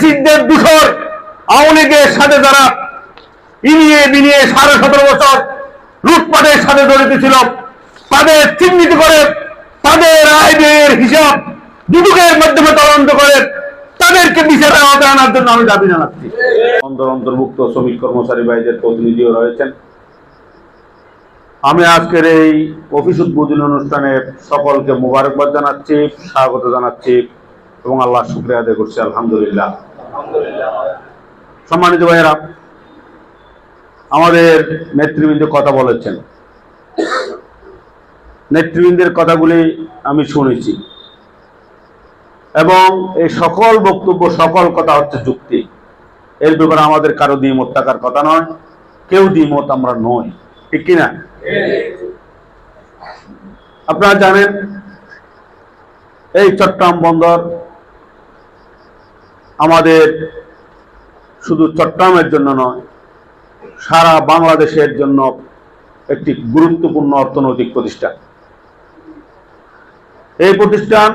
ফেসিকদের দূষর আওয়ামী লীগের সাথে যারা ইনিয়ে বিনিয়ে সাড়ে সতেরো বছর লুটপাটের সাথে জড়িত ছিল তাদের চিহ্নিত করে তাদের আয় ব্যয়ের হিসাব দুদকের মাধ্যমে তদন্ত করে তাদেরকে বিচারের আওতায় আনার জন্য আমি দাবি জানাচ্ছি। অন্তর অন্তর্ভুক্ত শ্রমিক কর্মচারী ভাইদের প্রতিনিধিও রয়েছেন। আমি আজকের এই অফিস উদ্বোধনী অনুষ্ঠানে সকলকে মোবারকবাদ জানাচ্ছি স্বাগত জানাচ্ছি এবং আল্লাহ শুক্রিয়া আদায় করছি আলহামদুলিল্লাহ। সম্মানিত ভাইয়েরা, আমাদের নেতৃবৃন্দ কথা বলেছেন। নেতৃবৃন্দের কথাগুলি আমি শুনেছি। এবং এই সকল বক্তব্য, সকল কথা হচ্ছে যুক্তি। এর ব্যাপারে আমাদের কারও দ্বিমত থাকার কথা নয়। কেউ দ্বিমত আমরা নই। ঠিক কিনা? আপনারা জানেন, এই চট্টগ্রাম বন্দর আমাদের শুধু চট্টগ্রামের জন্য নয়, সারা বাংলাদেশের জন্য একটি গুরুত্বপূর্ণ অর্থনৈতিক প্রতিষ্ঠান। এই প্রতিষ্ঠান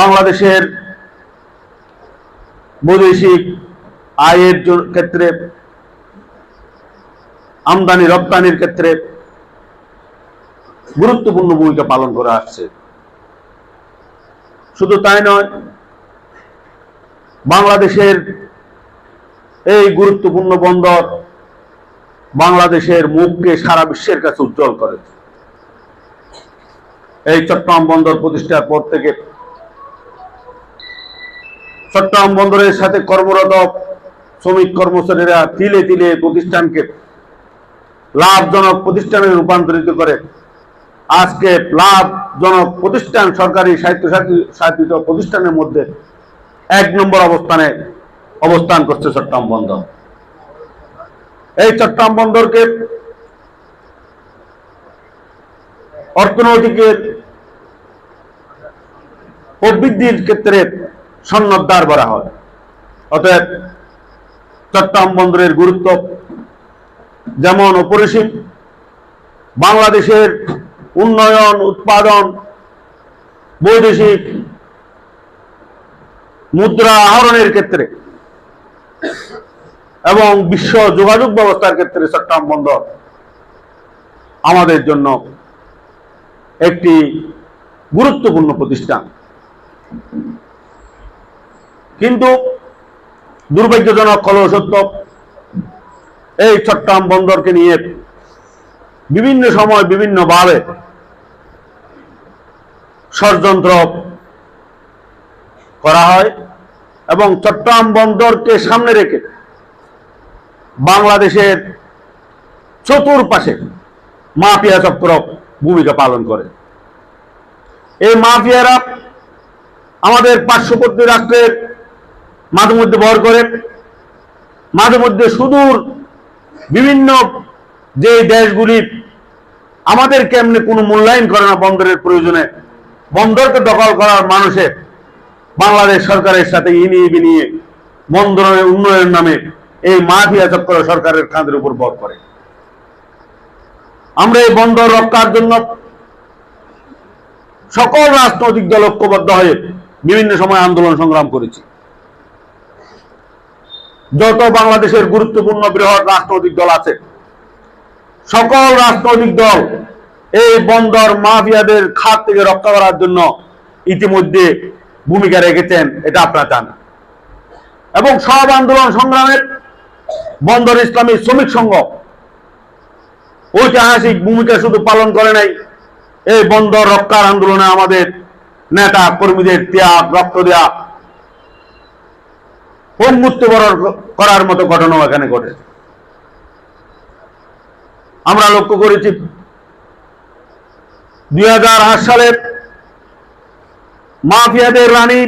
বাংলাদেশের বৈদেশিক আয়ের ক্ষেত্রে, আমদানি, রপ্তানির ক্ষেত্রে গুরুত্বপূর্ণ ভূমিকা পালন করে আসছে। শুধু তাই নয় বাংলাদেশের এই গুরুত্বপূর্ণ বন্দর বাংলাদেশের মুখকে সারা বিশ্বের কাছে উজ্জ্বল করেছে এই চট্টগ্রাম বন্দর প্রতিষ্ঠার পর থেকে চট্টগ্রাম বন্দরের সাথে কর্মরত শ্রমিক কর্মচারীরা তিলে তিলে প্রতিষ্ঠানকে লাভজনক প্রতিষ্ঠানে রূপান্তরিত করে। আজকে লাভজনক প্রতিষ্ঠান সরকারি সাহিত্য প্রতিষ্ঠানের মধ্যে এক নম্বর অবস্থানে অবস্থান করছে চট্টগ্রাম বন্দর। এই চট্টগ্রাম বন্দরকে অর্থনৈতিকের প্রবৃদ্ধির ক্ষেত্রে সন্ন্যদ্বার করা হয়। অতএব চট্টগ্রাম বন্দরের গুরুত্ব যেমন অপরিসীম, বাংলাদেশের উন্নয়ন, উৎপাদন, বৈদেশিক মুদ্রা আহরণের ক্ষেত্রে এবং বিশ্ব যোগাযোগ ব্যবস্থার ক্ষেত্রে চট্টগ্রাম বন্দর আমাদের জন্য একটি গুরুত্বপূর্ণ প্রতিষ্ঠান। কিন্তু দুর্ভাগ্যজনক হল সত্য, এই চট্টগ্রাম বন্দরকে নিয়ে বিভিন্ন সময় বিভিন্নভাবে ষড়যন্ত্র করা হয়। এবং চট্টগ্রাম বন্দরকে সামনে রেখে বাংলাদেশের চতুর্পাশে মাফিয়া চক্র ভূমিকা পালন করে। এই মাফিয়ারা আমাদের পার্শ্ববর্তী রাষ্ট্রের মাঝে মধ্যে ভর করে, মাঝে মধ্যে সুদূর বিভিন্ন যে দেশগুলি আমাদের কেমনে কোনো মূল্যায়ন করে না বন্দরের প্রয়োজনে, বন্দরকে দখল করার মানুষের বাংলাদেশ সরকারের সাথে ইনিয়ে বিনিয়ে বন্দরের উন্নয়নের নামে এই মাফিয়া চক্র সরকারের কাঁধের উপর বর করে। আমরা এই বন্দর রক্ষার জন্য সকল রাজনৈতিক দল ঐক্যবদ্ধ হয়ে বিভিন্ন সময় আন্দোলন সংগ্রাম করেছি। যত বাংলাদেশের গুরুত্বপূর্ণ বৃহৎ রাজনৈতিক দল আছে, সকল রাজনৈতিক দল এই বন্দর মাফিয়াদের খাত থেকে রক্ষা করার জন্য ইতিমধ্যে ভূমিকা রেখেছেন, এটা আপনারা জানেন। এবং সব আন্দোলন সংগ্রামের বন্দর ইসলামী শ্রমিক সংঘ ঐতিহাসিক ভূমিকা শুধু পালন করে নাই। এই বন্দর রক্ষার আন্দোলনে আমাদের নেতা কর্মীদের ত্যাগ, রক্ত দেয়া উন্মুক্ত করার মতো ঘটনাও এখানে ঘটে। আমরা লক্ষ্য করেছি, দুই হাজার আট সালে মাফিয়াদের রানী,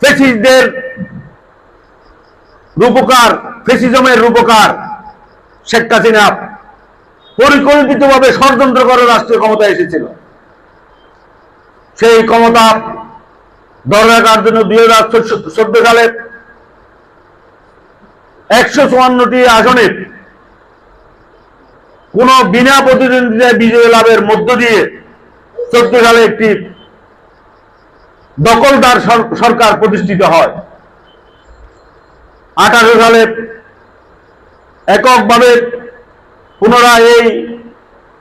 ফেসিসদের রূপকার, ফেসিজমের রূপকার শেখ হাসিনা পরিকল্পিতভাবে ষড়যন্ত্র করে রাষ্ট্রীয় ক্ষমতা এসেছিল। সেই ক্ষমতা ধরে রাখার জন্য? দুই হাজার চোদ্দ সালে একশো চুয়ান্নটি আসনে কোন বিনা প্রতিদ্বন্দ্বিতায় বিজয় লাভের মধ্য দিয়ে চোদ্দ সালে একটি দখলদার সরকার প্রতিষ্ঠিত হয়। আঠারো সালে এককভাবে পুনরায় এই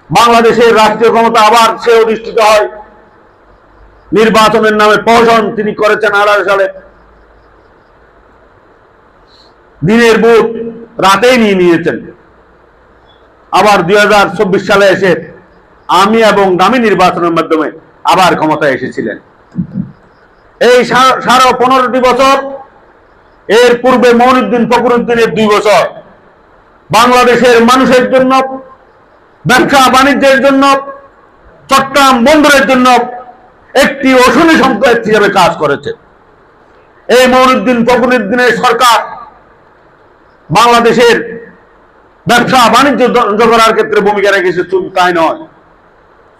বাংলাদেশের রাষ্ট্রীয় ক্ষমতা আবার সে অধিষ্ঠিত হয়। নির্বাচনের নামে প্রহসন তিনি করেছেন আঠারো সালে। দিনের বুথ রাতেই নিয়ে নিয়েছেন। আবার দুই হাজার চব্বিশ সালে এসে আমি এবং দামি নির্বাচনের মাধ্যমে আবার ক্ষমতায় এসেছিলেন। এই সাড়ে পনেরোটি বছর, এর পূর্বে মঈনুদ্দিন ফখরুদ্দিনের দুই বছর। বাংলাদেশের মানুষের জন্য, ব্যবসা বাণিজ্যের জন্য, চট্টগ্রাম বন্দরের জন্য একটি অশনি সংকেত হিসাবে কাজ করেছে। এই মঈনুদ্দিন ফখরুদ্দিনের সরকার বাংলাদেশের ব্যবসা বাণিজ্য করার ক্ষেত্রে ভূমিকা রেখেছে তাই নয়।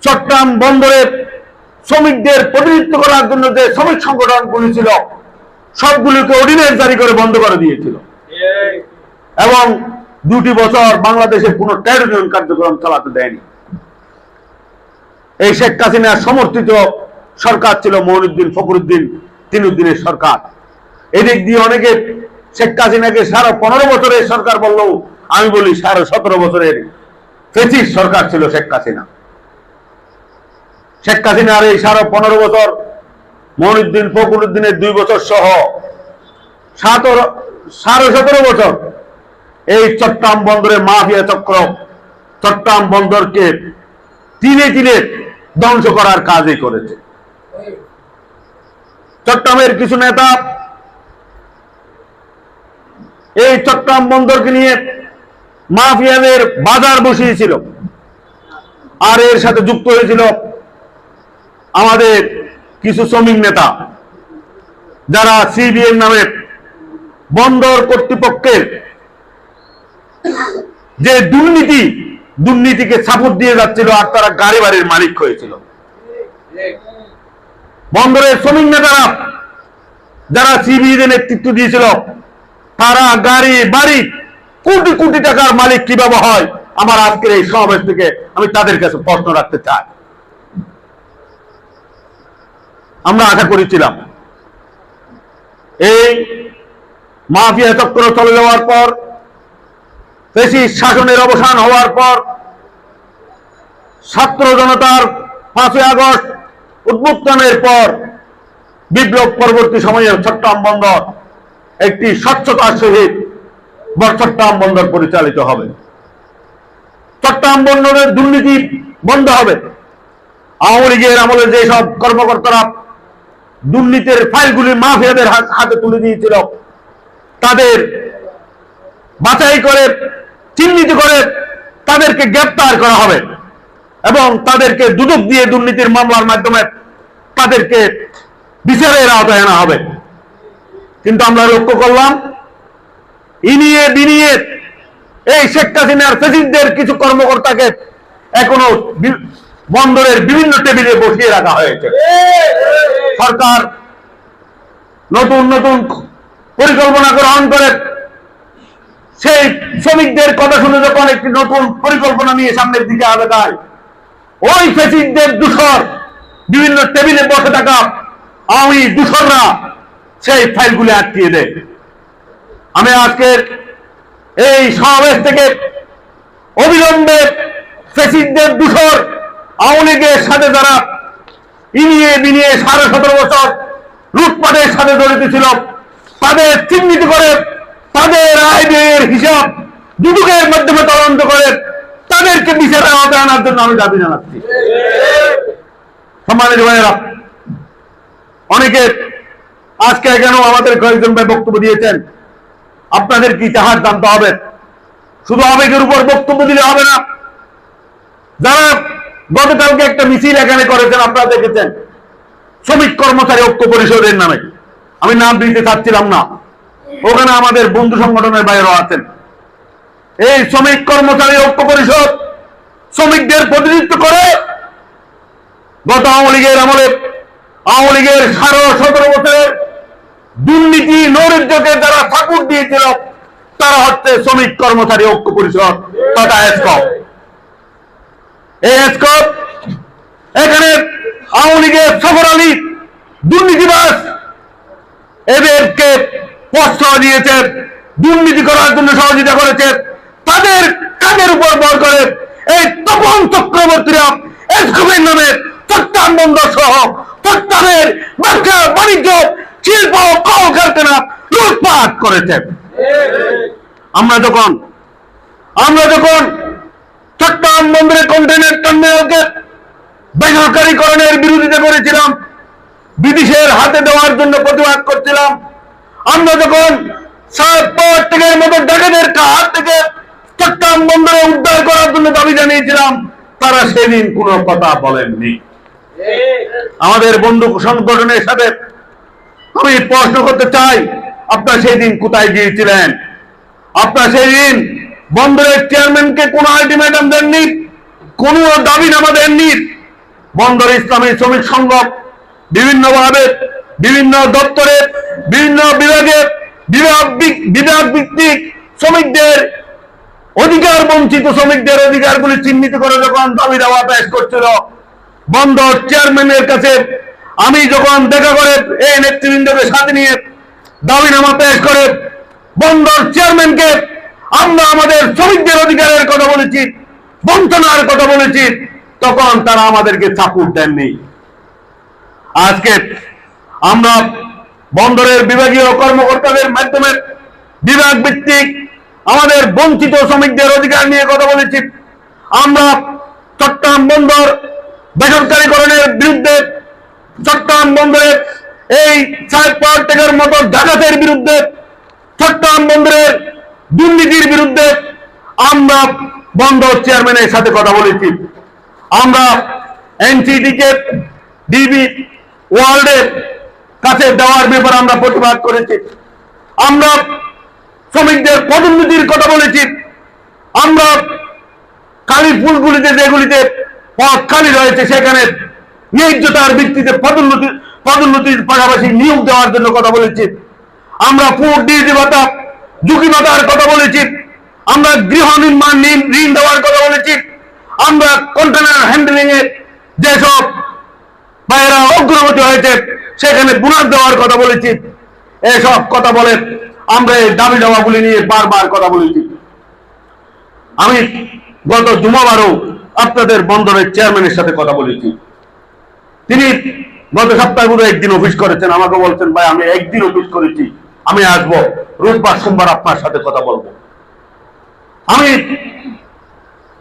চট্টগ্রাম বন্দরে শ্রমিকদের প্রতিনিধিত্ব করার জন্য যে শ্রমিক সংগঠনগুলি ছিল সবগুলিকে অর্ডিনেন্স জারি করে বন্ধ করে দিয়েছিল। এবং দুটি বছর বাংলাদেশে কোনো ট্রেড ইউনিয়ন কার্যক্রম চালাতে দেয়নি। এই শেখ হাসিনার সমর্থিত সরকার ছিল মঈনুদ্দিন ফখরুদ্দিন, তিনুদ্দিনের সরকার। এদিক দিয়ে অনেকে শেখ হাসিনাকে সাড়ে পনেরো বছরের সরকার বললেও, আমি বলি সাড়ে সতেরো বছরের ফেসিস সরকার ছিল শেখ হাসিনা। শেখ হাসিনার এই সাড়ে পনেরো বছর মঈনুদ্দিন ফখরুদ্দিনের দুই বছর সহ সতেরো, সাড়ে সতেরো বছর এই চট্টগ্রাম বন্দরে মাফিয়া চক্র, চট্টগ্রাম বন্দরকে তিনে তিনে ধ্বংস করার কাজই করেছে। চট্টগ্রামের কিছু নেতা এই চট্টগ্রাম বন্দরকে নিয়ে মাফিয়াদের বাজার বসিয়েছিল। আর এর সাথে যুক্ত হয়েছিল আমাদের কিছু শ্রমিক নেতা যারা সিবিএম নামে বন্দর কর্তৃপক্ষের যে দুর্নীতি, দুর্নীতিকে সাপোর্ট দিয়ে যাচ্ছিল আর তারা গাড়ি বাড়ির মালিক হয়েছিল। বন্দরের শ্রমিক নেতারা যারা সিবিএ নেতৃত্ব দিয়েছিল, তারা গাড়ি বাড়ি কোটি কোটি টাকার মালিক কীভাবে হয়? আমার আজকের এই সমাবেশ থেকে আমি তাদের কাছে প্রশ্ন রাখতে চাই। আমরা আশা করেছিলাম। এই মাফিয়া চক্র চলে যাওয়ার পর বেশি শাসনের অবসান হওয়ার পর, ছাত্র জনতার পাঁচই আগস্ট উদ্বোধনের পর বিপ্লব পরবর্তী সময়ে চট্টগ্রাম বন্দর একটি স্বচ্ছতার সহিত চট্টগ্রাম বন্দর পরিচালিত হবে। চট্টগ্রাম বন্দরের দুর্নীতি বন্ধ হবে। আওয়ামী লীগের আমলে যেসব কর্মকর্তারা দুর্নীতির ফাইলগুলি মাফিয়াদের হাতে তুলে দিয়েছিল। তাদের বাছাই করে, চিহ্নিত করে তাদেরকে গ্রেপ্তার করা হবে এবং তাদেরকে দুদক দিয়ে দুর্নীতির মামলার মাধ্যমে তাদেরকে বিচারের আওতায় আনা হবে। কিন্তু আমরা লক্ষ্য করলাম, ইনিয়ে বিনিয়ে এই শেখ হাসিনার ফেসিদদের কিছু কর্মকর্তাকে এখনও বন্দরের বিভিন্ন টেবিলে বসিয়ে রাখা হয়েছে। সরকার নতুন নতুন পরিকল্পনা গ্রহণ করে সেই শ্রমিকদের কথা শুনে যখন একটি নতুন পরিকল্পনা নিয়ে সামনের দিকে আগায় ওই ফেসিকদের দূষর বিভিন্ন টেবিলে বসে থাকা আওয়ামী দূষররা সেই ফাইলগুলি আটকিয়ে দেয়। আমি আজকের এই সমাবেশ থেকে অবিলম্বে ফেসিকদের দূষর আওয়ামী লীগের সাথে যারা ইনিয়ে বিনিয়ে সাড়ে সতেরো বছর লুটপাটের সাথে জড়িত ছিল, তাদের চিহ্নিত করে, তাদের আয় হিসাব দুদকের মাধ্যমে তদন্ত করে, তাদেরকে বিচারের আওতায় আনার জন্য আমি দাবি জানাচ্ছি। সম্মানিত ভাইয়েরা, অনেকে আজকে কেন আমাদের কয়েকজন ভাই বক্তব্য দিয়েছেন। আপনাদের কি ইতিহাস জানতে হবে? শুধু আবেগের উপর বক্তব্য দিলে হবে না। যারা গতকালকে একটা মিছিল এখানে করেছেন, আপনারা দেখেছেন। শ্রমিক কর্মচারী ঐক্য পরিষদের নামে। আমি নাম দিতে চাচ্ছিলাম না। ওখানে আমাদের বন্ধু সংগঠনের বাইরেও আছেন। এই শ্রমিক কর্মচারী ঐক্য পরিষদ শ্রমিকদের প্রতিনিধিত্ব করে গত আওয়ামী লীগের আমলে আওয়ামী লীগের সাড়ে সতেরো বছরের দুর্নীতি, নৈরাজ্যকে যারা ঠাকুর দিয়েছিল, তারা হচ্ছে শ্রমিক কর্মচারী ঐক্য পরিষদ তথা এসকপ এখানে আওয়ামী লীগের সফর আলী দুর্নীতিবাস এদেরকে প্রশ্রয় দিয়েছে, দুর্নীতি করার জন্য সহযোগিতা করেছে। তাদের কাজের উপর ভর করে এই তপন চক্রবর্তীরা এসকমের নামে চট্টান বন্দর সহ চট্টানের ব্যবসা বাণিজ্য, শিল্প কলকারখানা লুটপাট করেছে। আমরা যখন আমরা যখন চট্টগ্রাম বন্দরে কন্টেনার টার্মিনালকে বেসরকারীকরণের বিরোধিতা করেছিলাম। বিদেশের হাতে দেওয়ার জন্য প্রতিবাদ করছিলাম। আমরা যখন থেকে মতো হাত থেকে চট্টগ্রাম বন্দরে উদ্ধার করার জন্য দাবি জানিয়েছিলাম, তারা সেদিন কোনো কথা বলেননি। আমাদের বন্ধু সংগঠনের সাথে আমি প্রশ্ন করতে চাই, আপনারা সেই দিন কোথায় গিয়েছিলেন? আপনারা সেই দিন বন্দরের চেয়ারম্যানকে কোনো আলটিমেটাম দেননি, কোনো দাবি নামা দেননি। বন্দর ইসলামী শ্রমিক সংঘ বিভিন্নভাবে, বিভিন্ন দপ্তরে, বিভিন্ন বিভাগে বিভাগ ভিত্তিক শ্রমিকদের অধিকার, বঞ্চিত শ্রমিকদের অধিকারগুলি চিহ্নিত করে যখন দাবি দাওয়া পেশ করছিল, বন্দর চেয়ারম্যানের কাছে আমি যখন দেখা করে এই নেতৃবৃন্দকে সাথে নিয়ে দাবিনামা পেশ করে, বন্দর চেয়ারম্যানকে আমরা আমাদের শ্রমিকদের অধিকারের কথা বলেছি, বঞ্চনার কথা বলেছি, তখন তারা আমাদেরকে সাপোর্ট দেননি। আজকে আমরা বন্দরের বিভাগীয় কর্মকর্তাদের মাধ্যমে বিভাগ ভিত্তিক আমাদের বঞ্চিত শ্রমিকদের অধিকার নিয়ে কথা বলেছি। আমরা চট্টগ্রাম বন্দর বেসরকারীকরণের বিরুদ্ধে চট্টগ্রাম বন্দরের এই সাহেব পাওয়ার মতো ডাকাতের বিরুদ্ধে চট্টগ্রাম বন্দরের দুর্নীতির বিরুদ্ধে আমরা বন্দর চেয়ারম্যানের সাথে কথা বলেছি। আমরা এনসিডি কে ডিবি ওয়ার্ল্ডের কাছে দেওয়ার ব্যাপারে আমরা প্রতিবাদ করেছি। আমরা শ্রমিকদের পদোন্নতির কথা বলেছি। আমরা কালী ফুলগুলিতে যেগুলিতে পদ খালি রয়েছে, সেখানে ন্যায্যতার ভিত্তিতে পদোন্নতি পদোন্নতির পাশাপাশি নিয়োগ দেওয়ার জন্য কথা বলেছি। আমরা ফুড ডিউটি ভাতা ঝুঁকি ভাতার কথা বলেছি। আমরা গৃহ নির্মাণ ঋণ- দেওয়ার কথা বলেছি। আমরা কন্টেনার হ্যান্ডেলিং এর যেসব ভাইয়েরা অগ্রগতি হয়েছে, সেখানে বোনাস দেওয়ার কথা বলেছি। এসব কথা বলে আমরা এই দাবি দাওয়াগুলি নিয়ে বারবার কথা বলেছি। আমি গত জুমাবারও আপনাদের বন্দরের চেয়ারম্যানের সাথে কথা বলেছি। তিনি গত সপ্তাহে একদিন অফিস করেছেন, আমাকে বলছেন, ভাই, আমি একদিন অফিস করেছি। আমি আসব। রোববার, সোমবার আপনার সাথে কথা বলব। আমি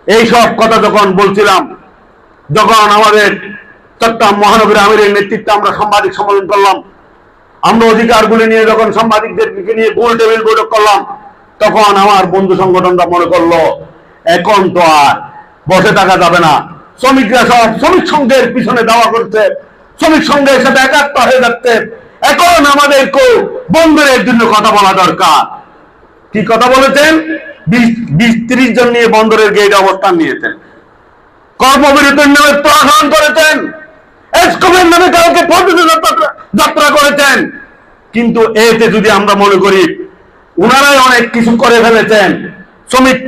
এই সব কথা যখন বলছিলাম, যখন আমাদের চট্টগ্রাম মহানগরী আমিরের নেতৃত্বে আমরা সাংবাদিক সম্মেলন করলাম, আমরা অধিকারগুলি নিয়ে যখন সাংবাদিকদেরকে নিয়ে গোল টেবিল বৈঠক করলাম, তখন আমার বন্ধু সংগঠনটা মনে করল, এখন তো আর বসে থাকা যাবে না। শ্রমিকরা সব শ্রমিক সংঘের পিছনে দাওয়া করছে। শ্রমিক সংঘের সাথে একাত্ম হয়ে যাচ্ছে। এখন আমাদেরকে বন্দরের জন্য কথা বলা দরকার। কি কথা বলেছেন? বিশ ত্রিশ জন নিয়ে বন্দরের গেট অবস্থান নিয়েছেন। কর্মবিরতির নামে প্রহসন করেছেন। এসকমের নামে কাউকে যাত্রা করেছেন। কিন্তু এতে যদি আমরা মনে করি, উনারাই অনেক কিছু করে ফেলেছেন। শ্রমিক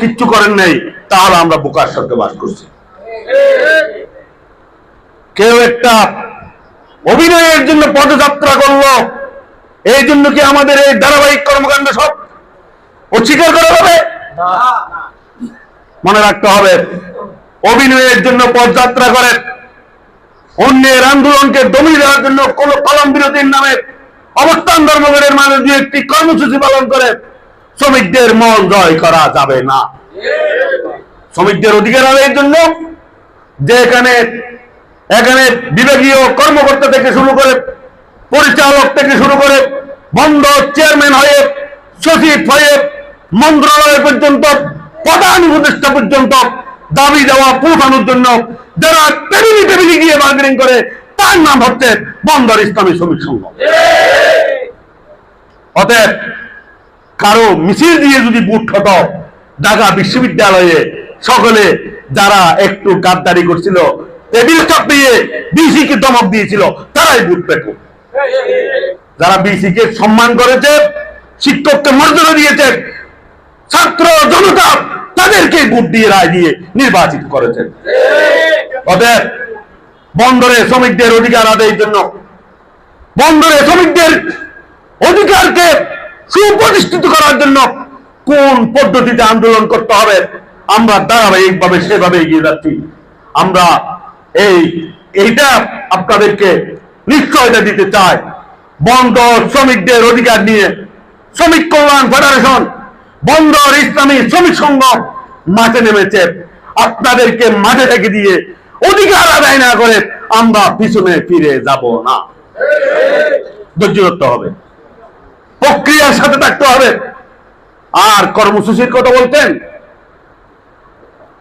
কিচ্ছু করেন নাই, তাহলে আমরা বোকার সঙ্গে বাস করছি। কেউ একটা অভিনয়ের জন্য পদযাত্রা করল। এই জন্য কি আমাদের এই ধারাবাহিক কর্মকাণ্ড সব অস্বীকার করা হবে? মনে রাখতে হবে অভিনয়ের জন্য পদযাত্রা করে অন্যের আন্দোলনকে দমিয়ে দেওয়ার জন্য কোন কলম বিরতির নামে অবস্থান ধর্মঘটের মানে দিয়ে একটি কর্মসূচি পালন করে শ্রমিকদের মন জয় করা যাবে না। শ্রমিকদের অধিকার আদায়ের জন্য যে এখানে বিভাগীয় কর্মকর্তা থেকে শুরু করে পরিচালক থেকে শুরু করে বন্ধ চেয়ারম্যান হয়ে সচিব হয়ে মন্ত্রণালয় পর্যন্ত, প্রধান উপদেষ্টা পর্যন্ত দাবি দেওয়া পৌঁছানোর জন্য যারা টেবিলি টেবিলি গিয়ে বার্গেনিং করে, তার নাম হচ্ছে বন্দর ইসলামী শ্রমিক সংঘ। অতএব কারও মিছিল দিয়ে যদি বুট হতো ঢাকা বিশ্ববিদ্যালয়ে সকলে যারা একটু গাদ্দারি করছিল টেবিল চাপিয়ে বিসি কে দমক দিয়েছিল, তারাই বুট পেত। যারা বিসি কে সম্মান করেছে, শিক্ষককে মর্যাদা দিয়েছে, ছাত্র জনতা তাদেরকে ভোট দিয়ে রায় দিয়ে নির্বাচিত করেছেন অতএব বন্দরে শ্রমিকদের অধিকার আদায়ের জন্য বন্দরে শ্রমিকদের অধিকারকে সুপ্রতিষ্ঠিত করার জন্য কোন পদ্ধতিতে আন্দোলন করতে হবে, আমরা ধারাবাহিকভাবে সেভাবে এগিয়ে যাচ্ছি। আমরা এই, এইটা আপনাদেরকে নিশ্চয়তা দিতে চাই। বন্দর শ্রমিকদের অধিকার নিয়ে শ্রমিক কল্যাণ ফেডারেশন, বন্দর ইসলামী শ্রমিক সংঘ মাঠে নেমেছে। আপনাদেরকে মাঠে রেখে দিয়ে অধিকার আদায় না করে আমরা পিছনে ফিরে যাব না। ধৈর্য ধরতে হবে। প্রক্রিয়ার সাথে থাকতে হবে। আর কর্মসূচির কথা বলতেন?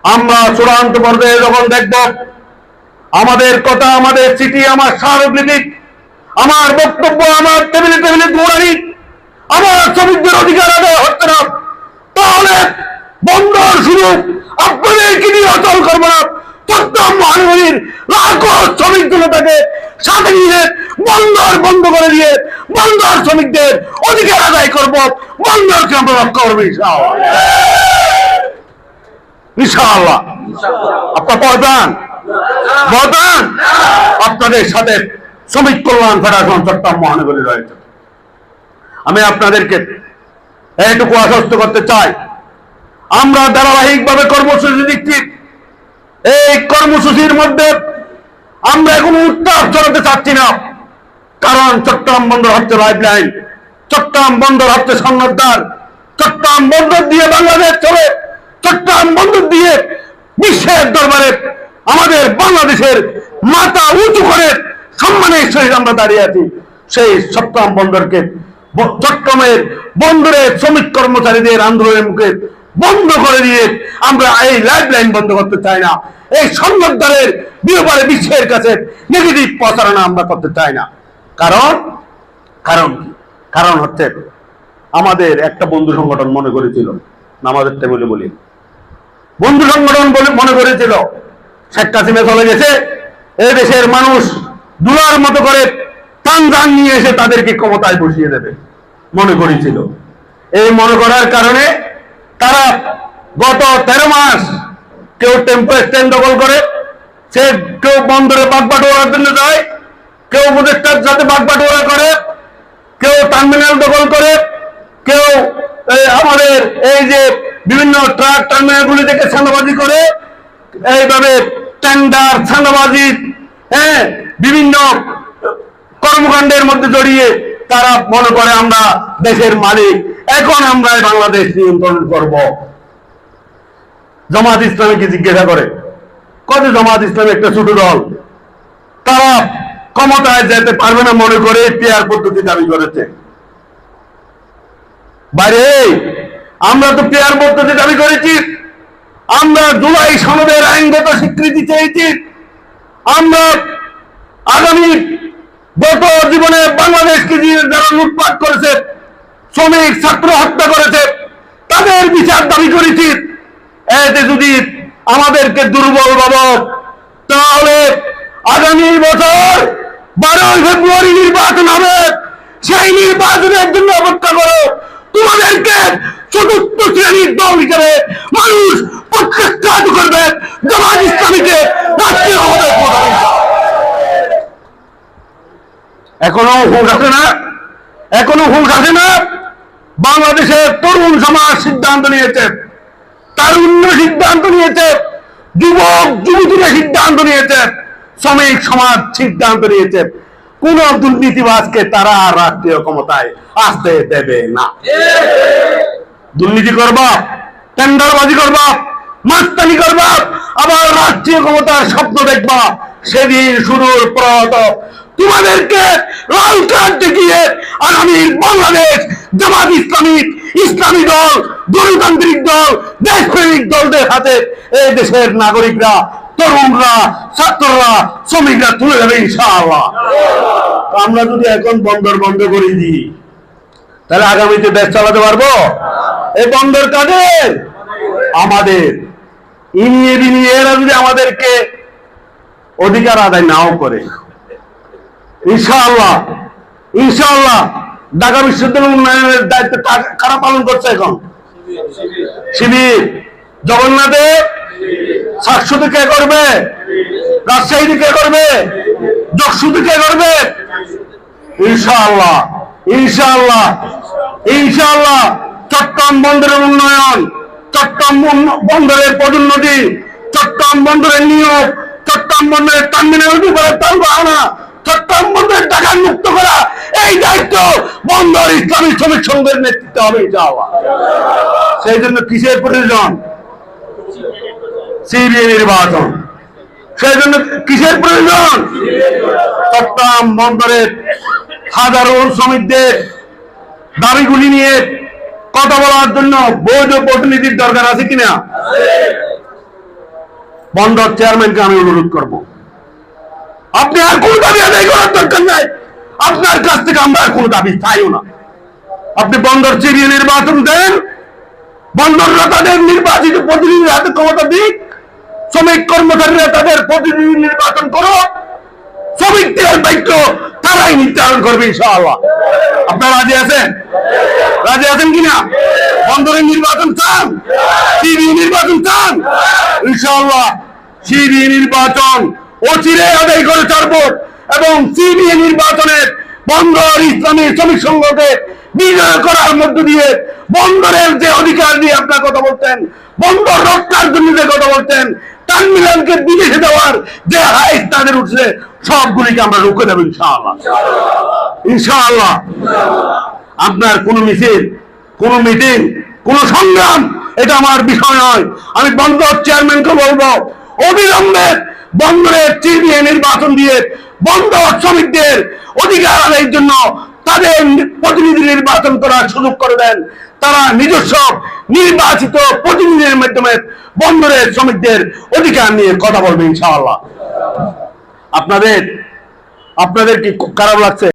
আমরা চূড়ান্ত পর্যায়ে যখন দেখব আমাদের কথা, আমাদের চিঠি, আমার স্মারকলিপি, আমার বক্তব্য, আমার টেবিলে টেবিলে দৌড়ানি, আমার শ্রমিকদের অধিকার আদায় হচ্ছে না। তাহলে বন্দর শুরু আপনাদেরকে নিয়ে অচল করব না? চট্টগ্রাম মহানগরীর লাখো শ্রমিক জনতাকে সাথে নিয়ে বন্দর বন্ধ করে দিয়ে বন্দর শ্রমিকদের অধিকার আদায় করব। বন্দরকে আমরা রক্ষা করব ইনশাআল্লাহ। আপনার পয়দান আপনাদের সাথে শ্রমিক কল্যাণ ফেডারেশন চট্টগ্রাম মহানগরী রয়েছে। আমি আপনাদেরকে এইটুকু আশ্বস্ত করতে চাই, আমরা ধারাবাহিকভাবে কর্মসূচি দিচ্ছি। এই কর্মসূচির মধ্যে আমরা এখন উত্তাপ চলাতে চাচ্ছি না, কারণ চট্টগ্রাম বন্দর হচ্ছে লাইফ লাইন চট্টগ্রাম বন্দর হচ্ছে সংগঠন চট্টগ্রাম বন্দর দিয়ে বাংলাদেশ চলে, চট্টগ্রাম বন্দর দিয়ে বিশ্বের দরবারে আমাদের বাংলাদেশের মাথা উঁচু করে সম্মানের সহিত আমরা দাঁড়িয়ে আছি। সেই চট্টগ্রাম বন্দরকে চট্টগ্রামের বন্দরে শ্রমিক কর্মচারীদের আন্দোলনের মুখে বন্ধ করে দিয়ে আমরা এই লাইফ লাইন বন্ধ করতে চাই না। এই সংগঠনের ব্যাপারে বিশ্বের কাছে নেগেটিভ প্রচারণা আমরা করতে চাই না। কারণ কারণ কারণ হচ্ছে আমাদের একটা বন্ধু সংগঠন মনে করেছিল আমাদের টেবিলে বলি। বন্ধু সংগঠন বলে মনে করেছিল শেখ হাসিনা চলে গেছে। এই দেশের মানুষ দুলার মতো করে টান টান নিয়ে এসে তাদেরকে ক্ষমতায় বসিয়ে দেবে, মনে করেছিল। এই মনে করার কারণে তারা গত তেরো মাস কেউ টেম্পো স্ট্যান্ড দখল করে, সে কেউ বন্দরে বাগবাটোয়ার জন্য যায়, কেউ উপদেষ্টার সাথে বাগবাটোয়ারা করে, কেউ টার্মিনাল দখল করে, কেউ আমাদের এই যে বিভিন্ন ট্রাক টার্মিনাল গুলি থেকে ছান্দাবাজি করে এইভাবে টেন্ডার ছান্দাবাজি হ্যাঁ বিভিন্ন কর্মকাণ্ডের মধ্যে জড়িয়ে তারা মনে করে আমরা দেশের মালিক। এখন আমরা বাংলাদেশ নিয়ন্ত্রণ করব। জামাত ইসলামীকে জিজ্ঞাসা করে? কত জামাত ইসলাম একটা ছোট দল? তারা ক্ষমতায় যেতে পারবে না মনে করে পেয়ার পদ্ধতি দাবি করেছে। বাইরে, আমরা তো পেয়ার পদ্ধতি দাবি করেছি। আমরা জুলাই সনদের আইনগত স্বীকৃতি চেয়েছি। আমরা আগামী গত জীবনে বাংলাদেশকে যারা লুটপাট করেছে, শ্রমিক, ছাত্র হত্যা করেছে, তাদের বিচার দাবি করেছি। এতে যদি আমাদেরকে দুর্বল ভাবো, তাহলে আগামী বছর বারোই ফেব্রুয়ারি নির্বাচন হবে। সেই নির্বাচনের জন্য অপেক্ষা করো। তোমাদেরকে চতুর্থ শ্রেণির দল হিসেবে মানুষ প্রত্যাখ্যাত করবে জামাত ইসলামীকে এখনও হুঁশ আছে না, এখনও হুঁশ আছে না। বাংলাদেশের তরুণ সমাজ সিদ্ধান্ত নিয়েছে, তারুণ্য সিদ্ধান্ত নিয়েছে, যুবক, যুবতীরা সিদ্ধান্ত নিয়েছে, শ্রমিক সমাজ সিদ্ধান্ত নিয়েছে। কোন দুর্নীতিবাজকে তারা রাষ্ট্রীয় ক্ষমতায় আসতে দেবে না। দুর্নীতি করবা, টেন্ডারবাজি করবা, মাস্তানি করবা, আবার রাষ্ট্রীয় ক্ষমতার স্বপ্ন দেখবা, সেদিন সুদূর প্রহত তোমাদেরকে লাল কার্ড দেখিয়ে আগামী বাংলাদেশ জামাত ইসলামী ইসলামী দল, গণতান্ত্রিক দল, দেশপ্রেমিক দলদের হাতে এই দেশের নাগরিকরা, তরুণরা, ছাত্ররা, শ্রমিকরা তুলে যাবে ইনশাআল্লাহ। আমরা যদি এখন বন্দর বন্ধ করে দিই, তাহলে আগামীতে দেশ চালাতে পারব? এই বন্দর কাদের আমাদের। ইনিয়ে বিনিয়ে এরা যদি আমাদেরকে অধিকার আদায় নাও করে। ইনশাআল্লাহ ইনশাআল্লাহ ঢাকা বিশ্ববিদ্যালয় উন্নয়নের দায়িত্ব কারা পালন করছে এখন? শিবির। জগন্নাথে? সাতশোতে কে করবে? রাজশাহীতে কে করবে? যকসুতে কে করবে? ইনশাআল্লাহ ইনশাআল্লাহ ইনশাআল্লাহ। চট্টগ্রাম বন্দরের উন্নয়ন, চট্টগ্রাম বন্দরের পদোন্নতি, চট্টগ্রাম বন্দরের নিয়োগ, চট্টগ্রাম বন্দরের টার্মিনাল উপরে তাল বাহানা, চট্টগ্রাম বন্দরের টাকা মুক্ত করা, এই দায়িত্ব বন্দর ইসলামী শ্রমিক সংঘের নেতৃত্বে হবে যাওয়া সেই জন্য কিসের প্রয়োজন? সিবিআই নির্বাচন। সেই জন্য কিসের প্রয়োজন? চট্টগ্রাম বন্দরের হাজারো শ্রমিকদের দাবিগুলি নিয়ে কথা বলার জন্য বৈধ প্রতিনিধির দরকার আছে কিনা? বন্দর চেয়ারম্যানকে আমি অনুরোধ করব। আপনি আর কোন দাবি আদায় করার দরকার নাই। আপনার কাছ থেকে আমরা আর কোনো দাবি চাইও না। আপনি বন্দর চিরিয়ে নির্বাচন দেন বন্দররা তাদের নির্বাচিত প্রতিনিধির হাতে ক্ষমতা দিক, শ্রমিক কর্মচারীরা তাদের প্রতিনিধি নির্বাচন করো শ্রমিকদের দায়িত্ব তারাই নির্ধারণ করবে ইনশাআল্লাহ। আপনারা রাজি আছেন? রাজি আছেন কিনা? বন্দরের নির্বাচন চান? সিবি নির্বাচন চান? ইনশাআল্লাহ সিবি নির্বাচন অচিরে আদায় করে ছাড়বো এবং সিবি নির্বাচনের বন্দর ইসলামী শ্রমিক সংঘকে বিজয় করার মধ্য দিয়ে বন্দরের যে অধিকার নিয়ে আপনার কথা বলতেন, বন্দর রক্ষার জন্য যে কথা বলতেন টার্মিনালকে বিদেশে দেওয়ার যে হাইস তাদের উঠছে, সবগুলিকে আমরা রুখে দেবো ইনশাআল্লাহ। ইনশাআল্লাহ। আপনার কোন মিছিল, কোন মিটিং, কোন সংগ্রাম, এটা আমার বিষয় নয়। আমি বন্দর চেয়ারম্যানকে বলব, অবিলম্বে বন্দরের চিনিয়ে নির্বাচন দিয়ে বন্দর শ্রমিকদের অধিকার আদায়ের জন্য তাদের প্রতিনিধি নির্বাচন করার সুযোগ করে দেন। তারা নিজস্ব নির্বাচিত প্রতিনিধির মাধ্যমে বন্দরের শ্রমিকদের অধিকার নিয়ে কথা বলবে ইনশাআল্লাহ। আপনাদের আপনাদের কি খারাপ লাগছে?